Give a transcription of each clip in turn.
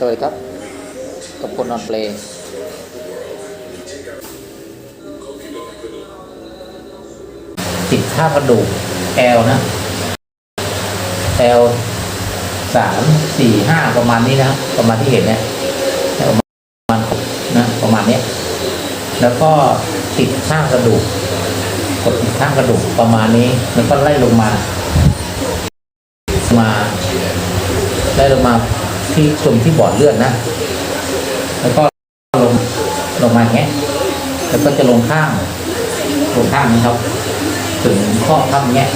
สวัสดีครับ กับคนนอนเปลติดท่ากระดูกแอลนะแอลสามสี่ห้าประมาณนี้นะประมาณที่เห็นเนี่ยประมาณนะประมาณเนี้ยแล้วก็ติดข้างกระดูกกดติดข้างกระดูกประมาณนี้แล้วก็ไล่ลงมา มาไล่ลงมา ที่ตรงที่บอดเลือดนะ แล้วก็ลงลงมาอย่างเงี้ย แล้วก็จะลงข้างลงข้างนี้ครับ ถึงข้อทับเงี้ย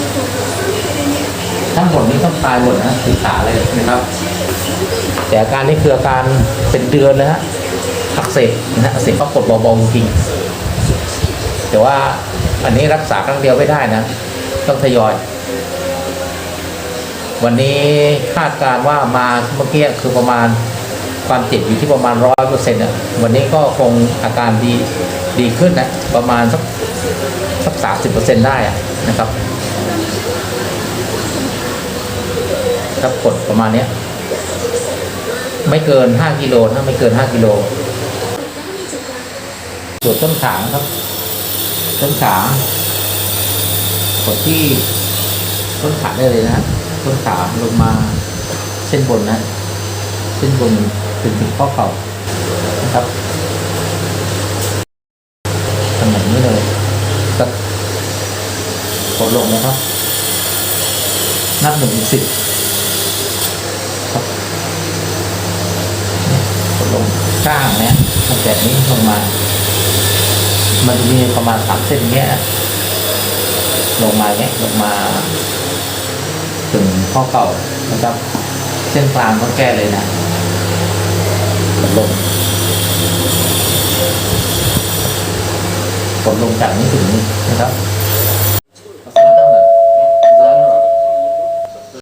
ทั้งหมดนี้ต้องตายหมดนะศึกษาเลยนะครับ แต่อาการนี้คืออาการเป็นเดือนนะฮะอักเสบนะฮะอักเสบก็กดเบาๆจริงแต่ว่าอันนี้รักษาครั้งเดียวไม่ได้นะ ต้องทยอย วันนี้คาดการว่ามาเมื่อกี้คือประมาณความเจ็บอยู่ที่ประมาณร้อยเปอร์เซ็นต์อะวันนี้ก็คงอาการดีดีขึ้นนะประมาณสักสักสามสิบเปอร์เซ็นต์ได้อะนะครับครับกดประมาณเนี้ยไม่เกินห้ากิโลนะไม่เกินห้ากิโลตรวจต้นขาครับ ต้นขากดที่ต้นขาได้เลยนะ ต้นขาลงมาเส้นบนนะ เส้นบนถึงถึงข้อเข่านะครับตำแหน่งนี้เลยก็กดลงนะครับ นับหนึ่งถึงสิบกดลงข้างเนี้ยตั้งแต่นี้ลงมา มันมีประมาณสามเส้นเงี้ยลงมาเงี้ยลงมา ถึงข้อเข่านะครับ เส้นกลางต้องแก้เลยนะกดลงกดลงจากนี้ถึงนี้นะครับ